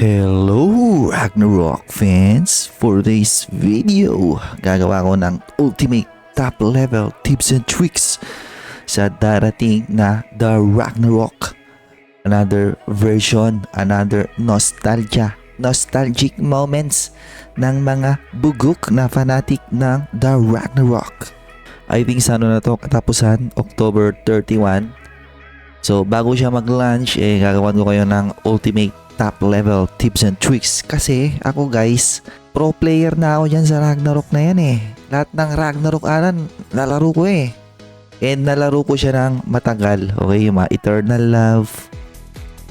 Hello Ragnarok fans! For this video, gagawa ko ng ultimate top level tips and tricks sa darating na The Ragnarok. Another version, another nostalgia, nostalgic moments ng mga bugok na fanatic ng The Ragnarok. I think sa ano na to katapusan, October 31. So bago siya mag-launch, eh gagawan ko kayo ng ultimate top level tips and tricks. Kasi ako guys pro player na ako dyan sa Ragnarok na yan eh. Lahat ng Ragnarok anan nalaro ko eh. And nalaro ko siya ng matagal. Okay yung mga Eternal Love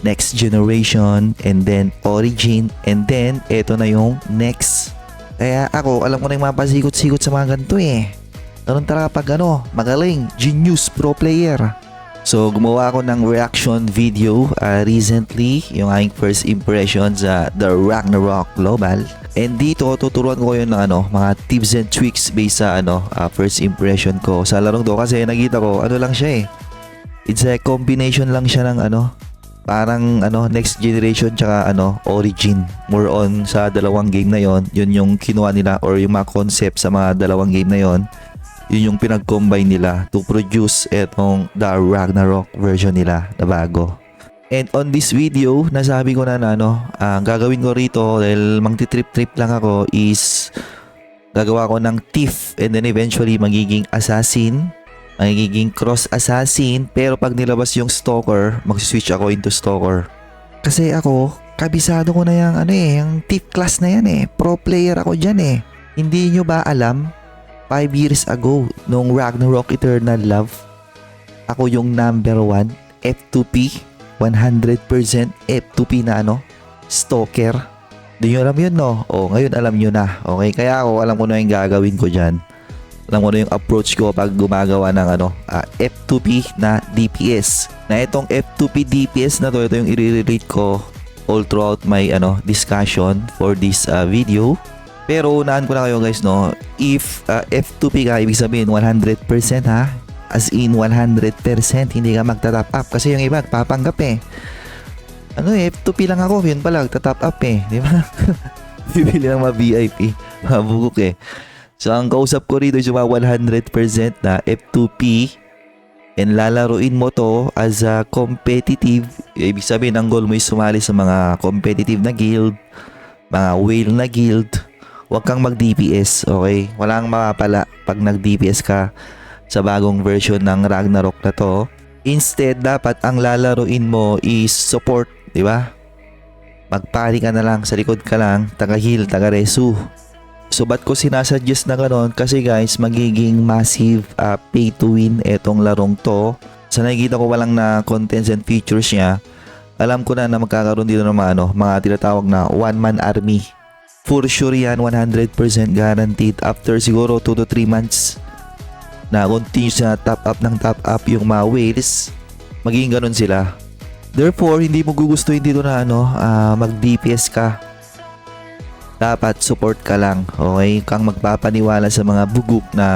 Next Generation and then Origin and then eto na yung Next. Kaya ako alam ko na yung mga pasikot-sikot sa mga ganito eh. Ganun talaga pag ano magaling genius pro player So, gumawa ako ng reaction video uh, recently, yung aking first impression sa The Ragnarok Global. And dito, tuturuan ko kayo ng ano, mga tips and tricks based sa ano, uh, first impression ko sa larong to. Kasi nakita ko, ano lang siya eh. It's a combination lang siya ng ano, parang ano, next generation tsaka ano, origin. More on sa dalawang game na yon yun yung kinuha nila or yung mga concept sa mga dalawang game na yon yun yung pinag-combine nila to produce etong The Ragnarok version nila na bago. And on this video, nasabi ko na na ano, ang gagawin ko rito dahil mangti-trip-trip lang ako is gagawa ko ng thief and then eventually magiging assassin, magiging cross assassin pero pag nilabas yung stalker, mag-switch ako into stalker. Kasi ako, kabisado ko na yung ano eh, yung thief class na yan eh. Pro player ako dyan eh. Hindi nyo ba alam 5 years ago, nung Ragnarok Eternal Love, ako yung number 1, F2P, 100% F2P na ano, stalker. Hindi nyo alam yun, no? O, ngayon alam nyo na. Okay, kaya ako, alam ko na yung gagawin ko dyan. Alam ko na yung approach ko pag gumagawa ng ano, ah, F2P na DPS. Na itong F2P DPS na to, ito yung i-relate ko all throughout my ano discussion for this uh, video. Pero unahan ko na kayo guys no, if uh, F2P ka, ibig sabihin 100% ha, as in 100% hindi ka magta-top up. Kasi yung iba papanggap eh. Ano eh, F2P lang ako, yun pala, tatop up eh, di ba? Bibili ng mga VIP, mga bugok eh. So ang kausap ko rito yung mga 100% na F2P and lalaruin mo to as a competitive, ibig sabihin ang goal mo is sumali sa mga competitive na guild, mga whale na guild, huwag kang mag-DPS, okay? Walang mapapala pag nag-DPS ka sa bagong version ng Ragnarok na to. Instead, dapat ang lalaruin mo is support, di ba? Magpari ka na lang, sa likod ka lang, taga-heal, taga-resu. So, ba't ko sinasuggest na gano'n? Kasi guys, magiging massive uh, pay to win etong larong to. Sa nakikita ko walang na contents and features niya, alam ko na na magkakaroon dito ng mga, ano, mga tinatawag na one-man army For sure yan, 100% guaranteed after siguro 2 to 3 months na continue sa top up ng top up yung mga whales, magiging ganun sila. Therefore, hindi mo gugustuhin dito na ano, uh, mag-DPS ka. Dapat support ka lang, okay? Kang magpapaniwala sa mga bugok na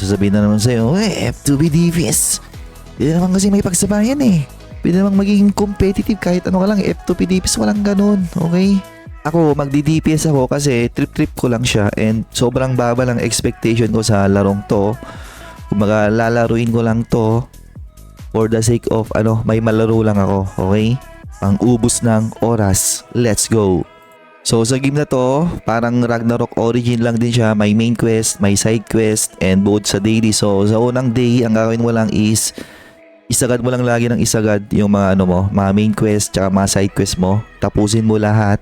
sasabihin na naman sa'yo, eh, F2B DPS. Hindi naman kasi may pagsabayan eh. Pwede namang magiging competitive kahit ano ka lang, F2P DPS, walang ganun, okay? Ako, magdi-DPS ako kasi trip-trip ko lang siya and sobrang baba lang expectation ko sa larong to. Kumbaga, lalaruin ko lang to for the sake of ano, may malaro lang ako, okay? Ang ubos ng oras. Let's go! So sa game na to, parang Ragnarok Origin lang din siya. May main quest, may side quest, and both sa daily. So sa unang day, ang gagawin mo lang is isagad mo lang lagi ng isagad yung mga ano mo, mga main quest tsaka mga side quest mo. Tapusin mo lahat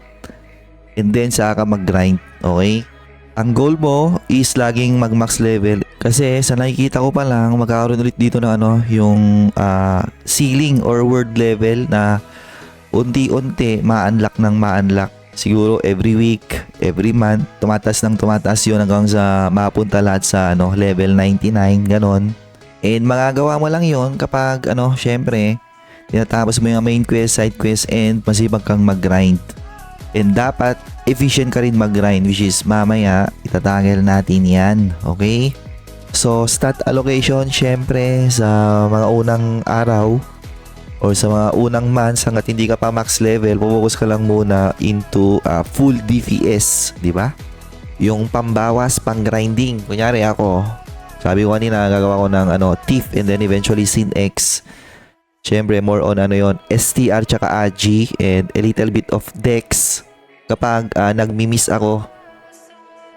and then saka ka mag-grind, okay? Ang goal mo is laging mag-max level kasi sa nakikita ko pa lang magkakaroon ulit dito ng ano, yung uh, ceiling or world level na unti-unti ma-unlock ng ma-unlock. Siguro every week, every month, tumataas ng tumataas yun hanggang sa mapunta lahat sa ano, level 99, ganon. And magagawa mo lang yon kapag ano, syempre, tinatapos mo yung main quest, side quest, and masibag kang mag-grind. And dapat efficient ka rin mag-grind which is mamaya itatangel natin yan. Okay? So, stat allocation syempre sa mga unang araw or sa mga unang months hanggat hindi ka pa max level, focus ka lang muna into ah, full DPS, di ba? Yung pambawas, pang grinding. Kunyari ako, sabi ko kanina, gagawa ko ng ano, Thief and then eventually Sin X. Siyempre, more on ano yon STR tsaka AG and a little bit of Dex kapag ah, nagmi-miss ako.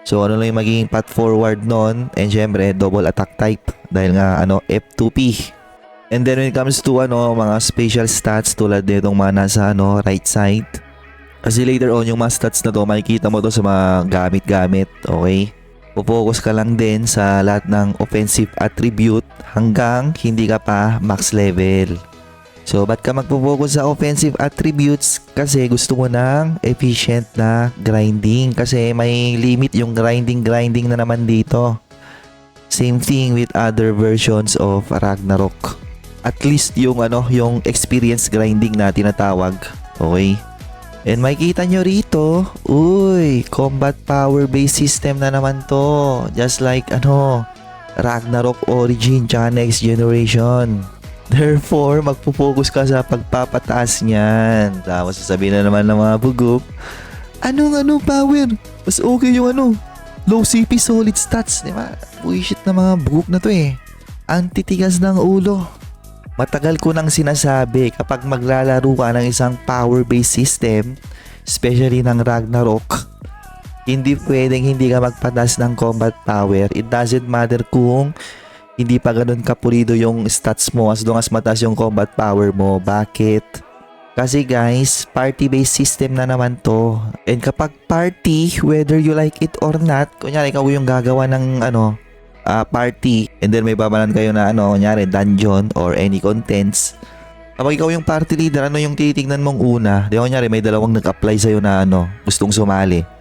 So ano lang yung magiging path forward nun and syempre double attack type dahil nga ano F2P. And then when it comes to ano mga special stats tulad nitong mga nasa ano right side. Kasi later on yung mga stats na to makikita mo to sa mga gamit-gamit, okay? Focus ka lang din sa lahat ng offensive attribute hanggang hindi ka pa max level. So, ba't ka magpo-focus sa offensive attributes? Kasi gusto mo ng efficient na grinding. Kasi may limit yung grinding-grinding na naman dito. Same thing with other versions of Ragnarok. At least yung ano, yung experience grinding na tinatawag. Okay? And makikita nyo rito, uy, combat power based system na naman to. Just like ano, Ragnarok Origin tsaka Next Generation. Therefore, magpo-focus ka sa pagpapataas niyan. Tapos sasabihin na naman ng mga bugok, anong anong power? Mas okay yung ano, low CP solid stats, di ba? Bullshit na mga bugok na to eh. Ang titigas ng ulo. Matagal ko nang sinasabi kapag maglalaro ka ng isang power-based system, especially ng Ragnarok, hindi pwedeng hindi ka magpatas ng combat power. It doesn't matter kung hindi pa ganun kapulido yung stats mo as long as mataas yung combat power mo. Bakit? Kasi guys, party-based system na naman to. And kapag party, whether you like it or not, kunyari ikaw yung gagawa ng ano, ah, party, and then may babalan kayo na ano, kunyari dungeon or any contents. Kapag ikaw yung party leader, ano yung titignan mong una? Di kunyari may dalawang nag-apply sa'yo na ano, gustong sumali.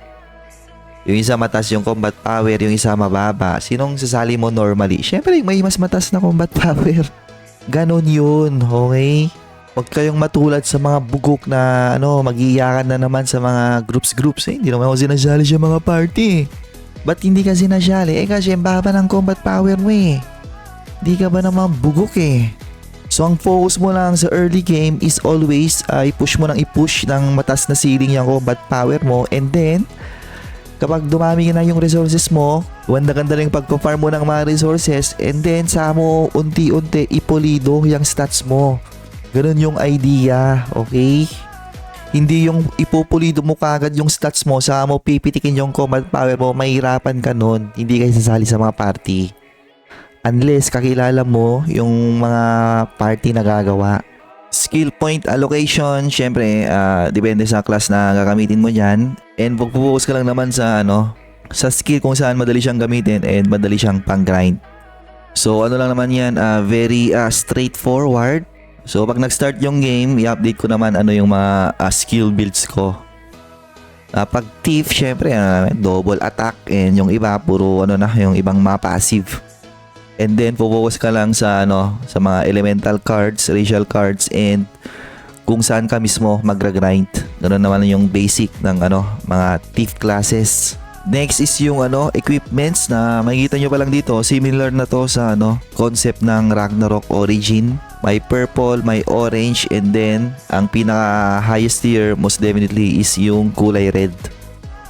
Yung isa mataas yung combat power, yung isa mababa. Sinong sasali mo normally? Siyempre, may mas mataas na combat power. Ganon yun, okay? Huwag kayong matulad sa mga bugok na ano, magiiyakan na naman sa mga groups-groups. Eh, hindi naman ako sinasali sa mga party. eh. Ba't hindi ka sinasali? Eh kasi ang baba ng combat power mo eh. Di ka ba naman bugok eh? So ang focus mo lang sa early game is always ay push mo nang i-push ng matas na ceiling yung combat power mo and then kapag dumami na yung resources mo, ganda-ganda lang yung pag-farm mo ng mga resources and then sa mo unti-unti ipolido yung stats mo. Ganun yung idea, okay? Hindi yung ipupulido mo kagad yung stats mo, sa mo pipitikin yung combat power mo, mahirapan ka nun. Hindi ka sasali sa mga party. Unless kakilala mo yung mga party na gagawa. Skill point allocation, syempre, ah, depende sa class na gagamitin mo dyan. And focus ka lang naman sa ano, sa skill kung saan madali siyang gamitin and madali siyang pang-grind. So ano lang naman yan, ah, very ah, straightforward. So pag nag-start yung game, i-update ko naman ano yung mga ah, skill builds ko. Ah, pag thief, syempre, ah, double attack and yung iba puro ano na, yung ibang mga passive. And then focus ka lang sa ano, sa mga elemental cards, racial cards and kung saan ka mismo magra-grind. Ganun naman yung basic ng ano, mga thief classes. Next is yung ano, equipments na makikita nyo pa lang dito. Similar na to sa ano, concept ng Ragnarok Origin. May purple, may orange, and then ang pinaka highest tier most definitely is yung kulay red.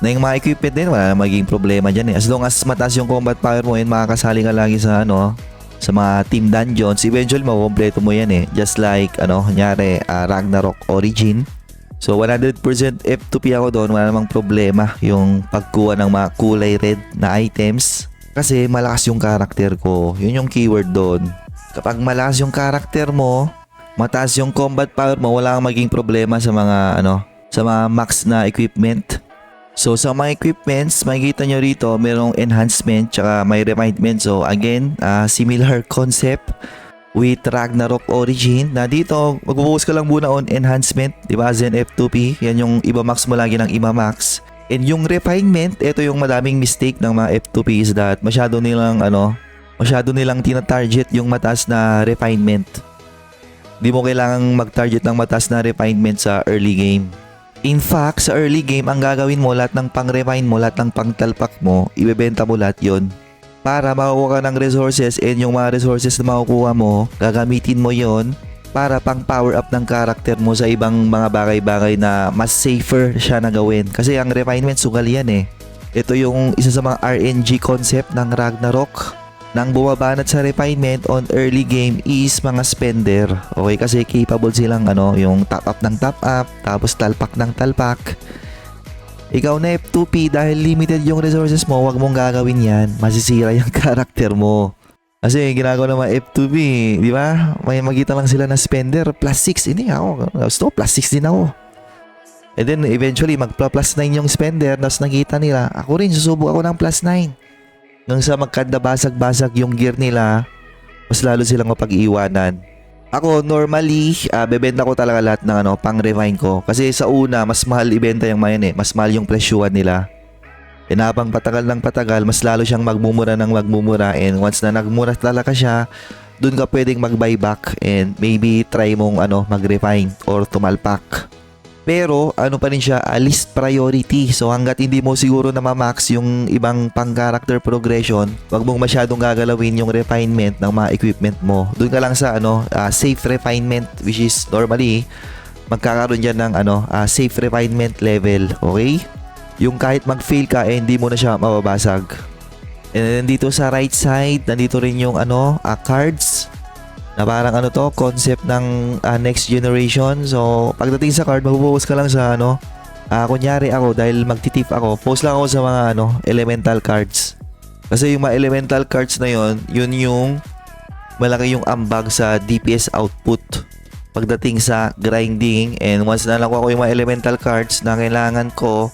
Na yung mga equipment din, wala na magiging problema dyan eh. As long as mataas yung combat power mo and makakasali ka lagi sa ano, sa mga team dungeons, eventually makukompleto mo yan eh. Just like, ano, kunyari, ah, Ragnarok Origin. So 100% F2P ako doon, wala namang problema yung pagkuha ng mga kulay red na items. Kasi malakas yung karakter ko. Yun yung keyword doon. Kapag malakas yung karakter mo, mataas yung combat power mo, wala kang maging problema sa mga ano, sa mga max na equipment. So sa mga equipments, makikita nyo rito, merong enhancement tsaka may refinement. So again, ah, similar concept with Ragnarok Origin na dito magpo-focus ka lang muna on enhancement, di ba? Zen F2P, yan yung iba max mo lagi ng iba max. And yung refinement, ito yung madaming mistake ng mga F2P is that masyado nilang ano, masyado nilang tina-target yung mataas na refinement. Di mo kailangang mag-target ng mataas na refinement sa early game. In fact, sa early game, ang gagawin mo, lahat ng pang-refine mo, lahat ng pang-talpak mo, ibebenta mo lahat yon para makukuha ka ng resources and yung mga resources na makukuha mo, gagamitin mo yon para pang power up ng character mo sa ibang mga bagay-bagay na mas safer siya na gawin. Kasi ang refinement sugal yan eh. Ito yung isa sa mga RNG concept ng Ragnarok. Nang bumabanat sa refinement on early game is mga spender. Okay, kasi capable silang ano, yung top up ng top up, tapos talpak ng talpak. Ikaw na F2P dahil limited yung resources mo, wag mong gagawin yan. Masisira yung karakter mo. Kasi ginagawa ng mga F2P, di ba? May magita lang sila na spender, plus 6. Hindi ako, gusto plus 6 din ako. And then eventually, mag-plus 9 yung spender, tapos nakita nila, ako rin, susubok ako ng plus 9. Nang sa magkanda basag-basag yung gear nila, mas lalo silang mapag-iwanan. Ako, normally, ah, bebenta ko talaga lahat ng ano, pang refine ko. Kasi sa una, mas mahal ibenta yung mayan eh. Mas mahal yung presyuan nila. Habang patagal ng patagal, mas lalo siyang magmumura ng magmumura. And once na nagmura talaga siya, dun ka pwedeng mag-buyback and maybe try mong ano, mag-refine or tumalpak. Pero ano pa rin siya, a list priority. So hanggat hindi mo siguro na ma-max yung ibang pang-character progression, wag mong masyadong gagalawin yung refinement ng mga equipment mo. Doon ka lang sa ano, ah, safe refinement which is normally magkakaroon dyan ng ano, ah, safe refinement level. Okay? Yung kahit mag-fail ka, eh, hindi mo na siya mababasag. And then dito sa right side, nandito rin yung ano, ah, cards na parang ano to, concept ng ah, next generation. So, pagdating sa card, magpo-focus ka lang sa ano, ah, kunyari ako, dahil magtitip ako, post lang ako sa mga ano, elemental cards. Kasi yung mga elemental cards na yon yun yung malaki yung ambag sa DPS output pagdating sa grinding and once na nakuha ko yung mga elemental cards na kailangan ko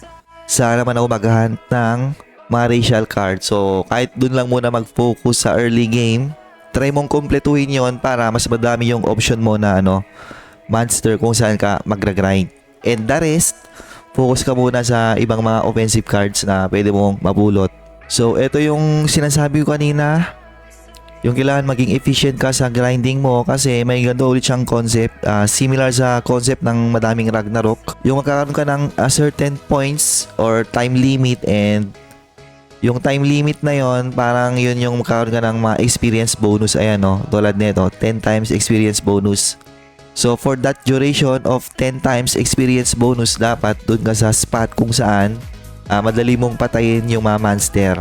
sana naman ako maghahunt ng mga racial cards. So, kahit dun lang muna mag-focus sa early game, try mong kumpletuhin yon para mas madami yung option mo na ano, monster kung saan ka magra-grind. And the rest, focus ka muna sa ibang mga offensive cards na pwede mong mabulot. So, ito yung sinasabi ko kanina. Yung kailangan maging efficient ka sa grinding mo kasi may ganito ulit siyang concept. ah, similar sa concept ng madaming Ragnarok. Yung magkakaroon ka ng ah, certain points or time limit and yung time limit na yon parang yun yung magkakaroon ka ng mga experience bonus. Ayan no, tulad nito, 10 times experience bonus. So for that duration of 10 times experience bonus, dapat dun ka sa spot kung saan ah, madali mong patayin yung mga monster.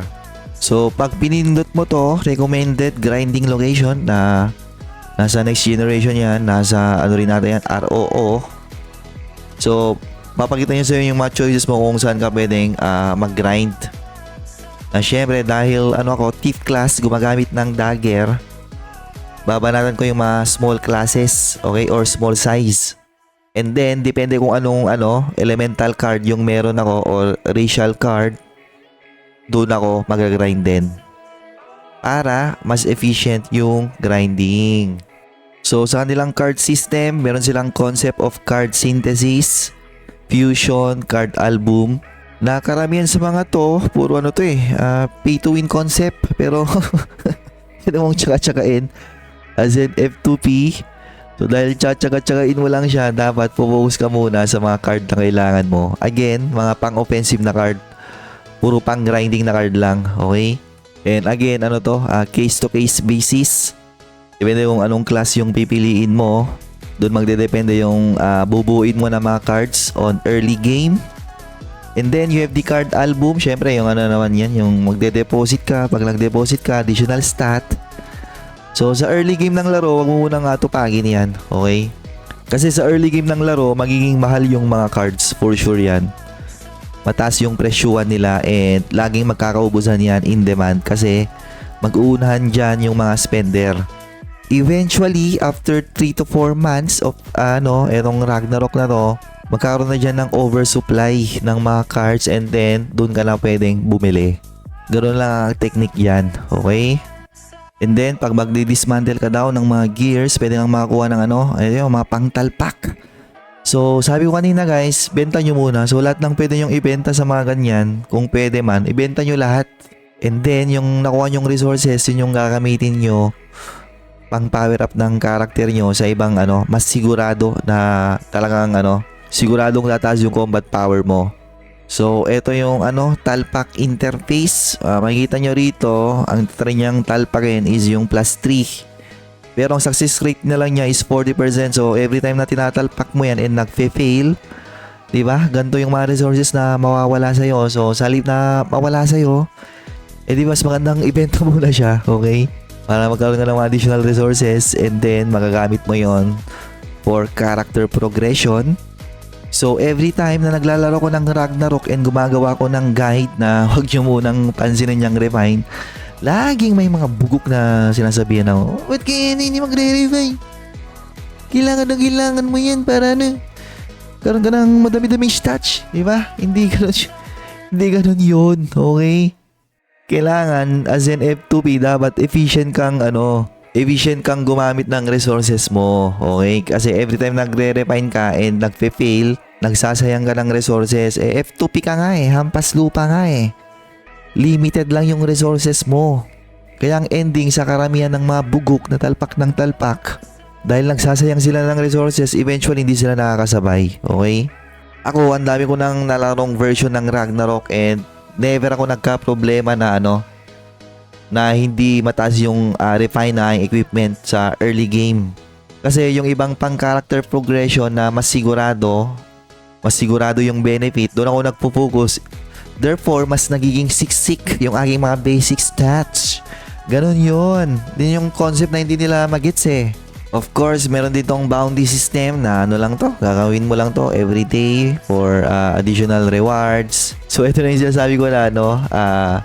So, pag pinindot mo to, recommended grinding location na nasa next generation yan, nasa ano rin natin yan, ROO. So, papakita niya sa'yo yung mga choices mo kung saan ka pwedeng ah, mag-grind. Na syempre, dahil ano ako, thief class, gumagamit ng dagger, babanatan ko yung mga small classes, okay, or small size. And then, depende kung anong ano, elemental card yung meron ako or racial card, doon ako mag-grind din. Para mas efficient yung grinding. So sa kanilang card system, meron silang concept of card synthesis, fusion, card album. Na karamihan sa mga to, puro ano to eh, ah, pay to win concept. Pero, hindi mong tsaka-tsakain. As in F2P. So dahil tsaka-tsakain mo lang siya, dapat focus ka muna sa mga card na kailangan mo. Again, mga pang-offensive na card puro pang grinding na card lang, okay? And again, ano to, ah, case to case basis. Depende kung anong class yung pipiliin mo. Doon magdedepende yung ah, bubuuin mo na mga cards on early game. And then you have the card album. Syempre, yung ano naman yan, yung magde-deposit ka. Pag nag-deposit ka, additional stat. So, sa early game ng laro, wag mo munang atupagin yan, okay? Kasi sa early game ng laro, magiging mahal yung mga cards, for sure yan mataas yung presyuhan nila and laging magkakaubusan yan in demand kasi mag-uunahan dyan yung mga spender. Eventually, after 3 to 4 months of ano, etong Ragnarok na to, magkakaroon na dyan ng oversupply ng mga cards and then doon ka na pwedeng bumili. Ganun lang ang technique yan, okay? And then, pag magdi-dismantle ka daw ng mga gears, pwede kang makakuha ng ano, ayun, mga pangtalpak. So, sabi ko kanina guys, benta nyo muna. So, lahat ng pwede nyong ibenta sa mga ganyan, kung pwede man, ibenta nyo lahat. And then, yung nakuha nyong resources, yun yung gagamitin nyo pang power up ng character nyo sa ibang ano, mas sigurado na talagang ano, siguradong tataas yung combat power mo. So, ito yung ano, talpak interface. Ah, makikita nyo rito, ang try niyang talpakin is yung plus 3. Pero ang success rate na lang niya is 40%. So every time na tinatalpak mo yan and nagfe-fail, 'di ba? Ganito yung mga resources na mawawala sa So sa na mawala sa eh di mas magandang ibenta muna siya, okay? Para magkaroon ka ng additional resources and then magagamit mo yon for character progression. So every time na naglalaro ko ng Ragnarok and gumagawa ko ng guide na huwag nyo munang pansinin niyang refine, laging may mga bugok na sinasabihan ako, ba't kaya hindi magre-refine? Kailangan na kailangan mo yan para ano, karoon ka ng madami-daming stats, di ba? Hindi ganun, hindi ganun yun, okay? Kailangan, as in F2P, dapat efficient kang ano, efficient kang gumamit ng resources mo, okay? Kasi every time nagre-refine ka and nagpe-fail, nagsasayang ka ng resources, eh F2P ka nga eh, hampas lupa nga eh. Limited lang yung resources mo. Kaya ang ending sa karamihan ng mga bugok na talpak ng talpak, dahil nagsasayang sila ng resources, eventually hindi sila nakakasabay. Okay? Ako, ang dami ko nang nalarong version ng Ragnarok and never ako nagka-problema na ano, na hindi mataas yung uh, refine na equipment sa early game. Kasi yung ibang pang character progression na mas sigurado, mas sigurado yung benefit, doon ako nagpo-focus. Therefore, mas nagiging siksik yung aking mga basic stats. Ganon yun. Din yung concept na hindi nila magets eh. Of course, meron din tong bounty system na ano lang to, gagawin mo lang to every day for uh, additional rewards. So ito na yung sinasabi ko na ano, uh,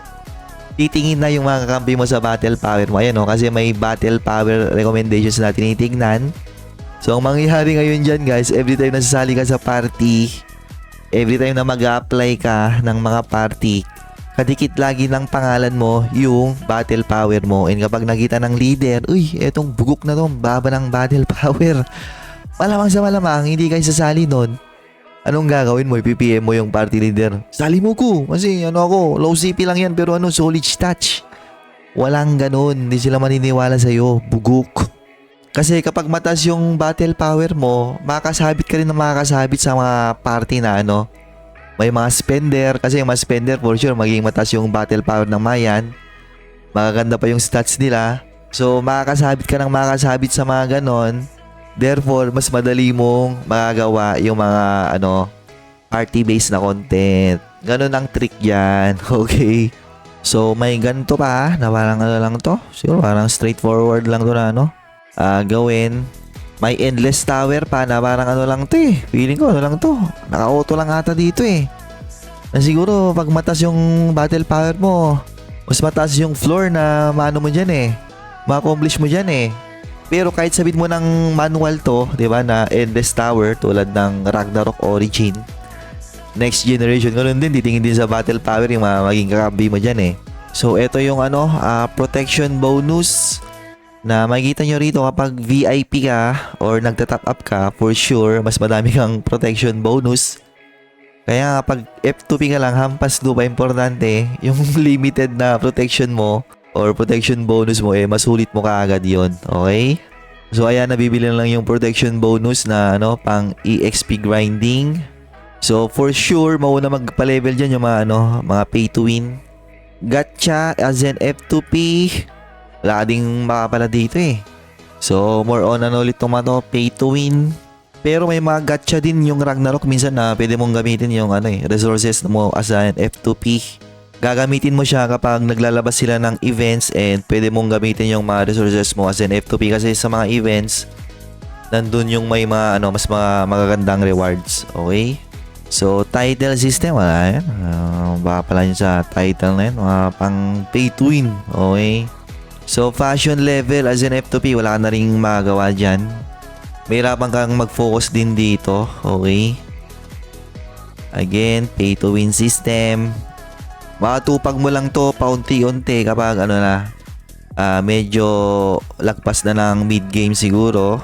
titingin na yung mga kakampi mo sa battle power mo. Ayan o, kasi may battle power recommendations na tinitingnan. So, ang mangyayari ngayon dyan guys, every time nasasali ka sa party, every time na mag apply ka ng mga party, kadikit lagi ng pangalan mo yung battle power mo. And kapag nakita ng leader, uy, etong bugok na to, baba ng battle power. Malamang sa malamang, hindi kayo sasali nun. Anong gagawin mo? I-PPM mo yung party leader. Sali mo ko. Kasi ano ako, low CP lang yan pero ano, solid stats. Walang ganun. Hindi sila maniniwala sa'yo. Bugok. Kasi kapag matas yung battle power mo, makakasabit ka rin na makakasabit sa mga party na ano, may mga spender. Kasi yung mga spender for sure, magiging matas yung battle power ng Mayan. Magaganda pa yung stats nila. So, makakasabit ka ng makakasabit sa mga ganon. Therefore, mas madali mong magagawa yung mga ano party-based na content. Ganun ang trick yan. Okay. So, may ganito pa na parang ano lang to. Siguro parang straightforward lang to na ano. Ah, gawin. May endless tower pa na parang ano lang to eh. Feeling ko ano lang to. Naka-auto lang ata dito eh. Na siguro pag matas yung battle power mo, mas mataas yung floor na maano mo dyan eh. Ma-accomplish mo dyan eh. Pero kahit sabihin mo ng manual to, 'di ba, na endless tower tulad ng Ragnarok Origin, next generation ganun din titingin din sa battle power yung mga maging kakampi mo diyan eh. So ito yung ano, ah, protection bonus na makikita nyo rito kapag VIP ka or nagta-top up ka, for sure, mas madami kang protection bonus. Kaya kapag F2P ka lang, hampas lupa importante, yung limited na protection mo or protection bonus mo, eh, masulit mo kaagad yon Okay? So, ayan, nabibili na lang yung protection bonus na ano, pang EXP grinding. So, for sure, mauna magpa-level dyan yung mga, ano, mga pay to win. Gacha as in F2P. Wala ka ding makapala dito eh. So, more on ano ulit mga to, pay to win. Pero may mga gacha din yung Ragnarok minsan na pwede mong gamitin yung ano eh, resources mo as an F2P. Gagamitin mo siya kapag naglalabas sila ng events and pwede mong gamitin yung mga resources mo as an F2P kasi sa mga events nandun yung may mga ano mas mga magagandang rewards. Okay? So, title system, wala yan. Uh, baka pala yun sa title na yun. Mga pang pay to win. Okay? So, fashion level as an F2P, wala ka na rin magagawa dyan. Mahirapan kang mag-focus din dito. Okay? Again, pay to win system. Makatupag mo lang to paunti-unti kapag ano na, ah, medyo lagpas na ng mid-game siguro.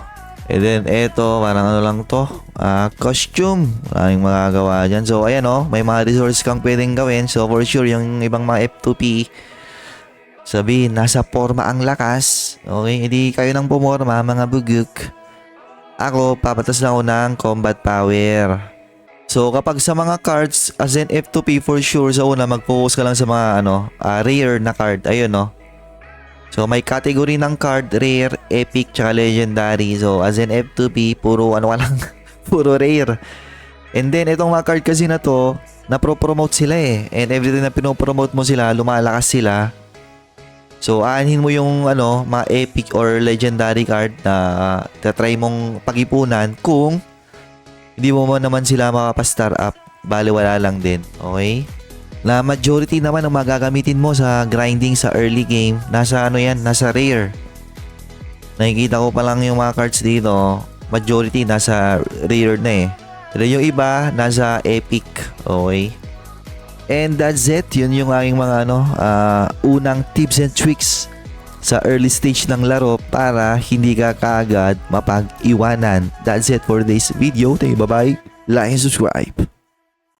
And then, eto, parang ano lang to, ah, costume. Maraming magagawa dyan. So, ayan oh, may mga resources kang pwedeng gawin. So, for sure, yung ibang mga F2P, sabihin, nasa forma ang lakas. Okay, hindi kayo nang pumorma, mga buguk. Ako, papatas lang ako ng combat power. So, kapag sa mga cards, as in F2P for sure, sa una, mag-focus ka lang sa mga, ano, ah, rare na card. Ayun, no. So may category ng card, rare, epic, tsaka legendary. So as in F2P, puro ano lang, puro rare. And then itong mga card kasi na to, napro-promote sila eh. And every time na pinopromote mo sila, lumalakas sila. So aanhin mo yung ano, mga epic or legendary card na tatry mong pag-ipunan kung hindi mo man naman sila makapastar up, bali wala lang din. Okay? Na majority naman ng magagamitin mo sa grinding sa early game, nasa ano yan, nasa rare. Nakikita ko pa lang yung mga cards dito, majority nasa rare na eh. Pero yung iba, nasa epic. Okay? And that's it. Yun yung aking mga ano, ah, unang tips and tricks sa early stage ng laro para hindi ka kaagad mapag-iwanan. That's it for this video. Thank you. Bye-bye. Like and subscribe.